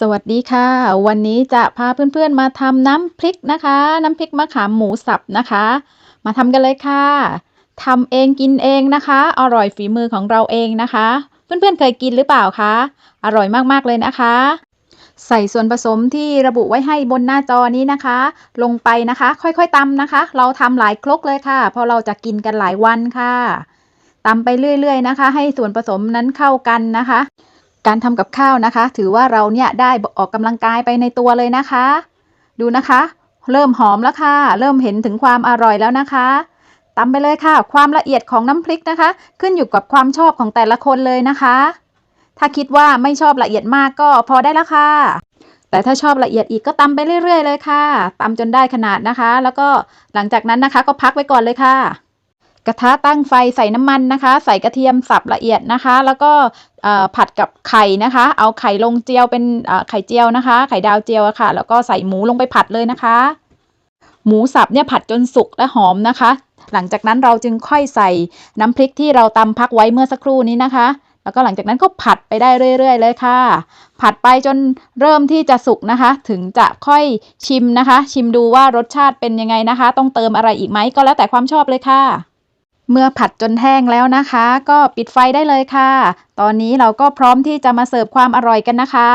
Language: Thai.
สวัสดีค่ะ วันนี้จะพาเพื่อนๆมาทำน้ำพริกนะคะ น้ำพริกมะขามหมูสับนะคะ มาทำกันเลยค่ะทำเองกินเองนะคะ อร่อยฝีมือของเราเองนะคะ เพื่อนๆเคยกินหรือเปล่าคะอร่อยมากๆเลยนะคะ ใส่ส่วนผสมที่ระบุไว้ให้บนหน้าจอนี้นะคะ ลงไปนะคะ ค่อยๆตำนะคะ เราทำหลายครกเลยค่ะ เพราะเราจะกินกันหลายวันค่ะตำไปเรื่อย ๆ นะคะ ให้ส่วนผสมนั้นเข้ากันนะคะ การทำกับข้าวนะคะ ถือว่าเราเนี่ยได้ออกกำลังกายไปในตัวเลยนะคะ ดูนะคะ เริ่มหอมแล้วค่ะ เริ่มเห็นถึงความอร่อยแล้วนะคะตำไปเลยค่ะ ความละเอียดของน้ำพริกนะคะ ขึ้นอยู่กับความชอบของแต่ละคนเลยนะคะ ถ้าคิดว่าไม่ชอบละเอียดมากก็พอได้แล้วค่ะแต่ถ้าชอบละเอียดอีกก็ตำไปเรื่อยๆเลยค่ะตำจนได้ขนาดนะคะ แล้วก็หลังจากนั้นนะคะก็พักไว้ก่อนเลยค่ะ กระทะตั้งไฟใส่น้ำมันนะคะ ใส่กระเทียมสับละเอียดนะคะ แล้วก็ผัดกับไข่นะคะ เอาไข่ลงเจียวเป็นไข่เจียวนะคะ ไข่ดาวเจียวค่ะ แล้วก็ใส่หมูลงไปผัดเลยนะคะ หมูสับเนี่ยผัดจนสุกและหอมนะคะ หลังจากนั้นเราจึงค่อยใส่น้ำพริกที่เราตำพักไว้เมื่อสักครู่นี้นะคะ แล้วก็หลังจากนั้นก็ผัดไปได้เรื่อย ๆ เลยค่ะ ผัดไปจนเริ่มที่จะสุกนะคะ ถึงจะค่อยชิมนะคะ ชิมดูว่ารสชาติเป็นยังไงนะคะ ต้องเติมอะไรอีกไหมก็แล้วแต่ความชอบเลยค่ะ เมื่อผัดจนแห้งแล้วนะคะ ก็ปิดไฟได้เลยค่ะ ตอนนี้เราก็พร้อมที่จะมาเสิร์ฟความอร่อยกันนะคะ